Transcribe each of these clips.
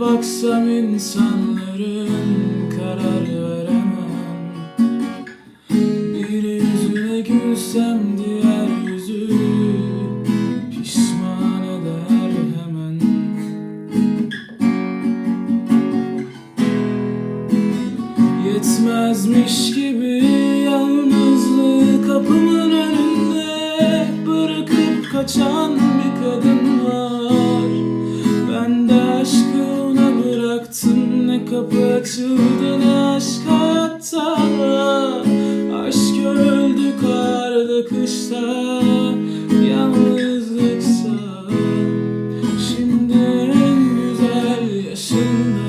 baksam insanların karar veremem. Bir yüzüne gülsem diğer yüzü pişman eder hemen. Yetmezmiş gibi yalnızlığı kapımın önünde Bırakıp kaçan kapı açıldı aşk hayatta Aşk öldü karda kışta. Yalnızlıksa Şimdi en güzel yaşında.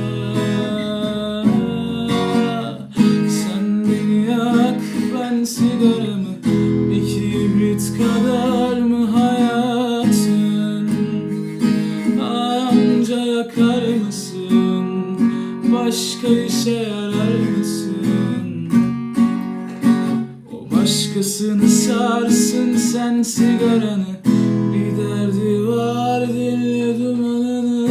Sen beni yak ben sigaramı. Bir kibrit kadar mı hayatın? Anca yakar mısın Başka işe yarar mısın? O başkasını sarsın sen sigaranı. Bir derdi var dinle dumanını.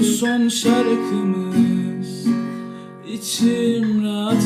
Bu son şarkımız içim rahat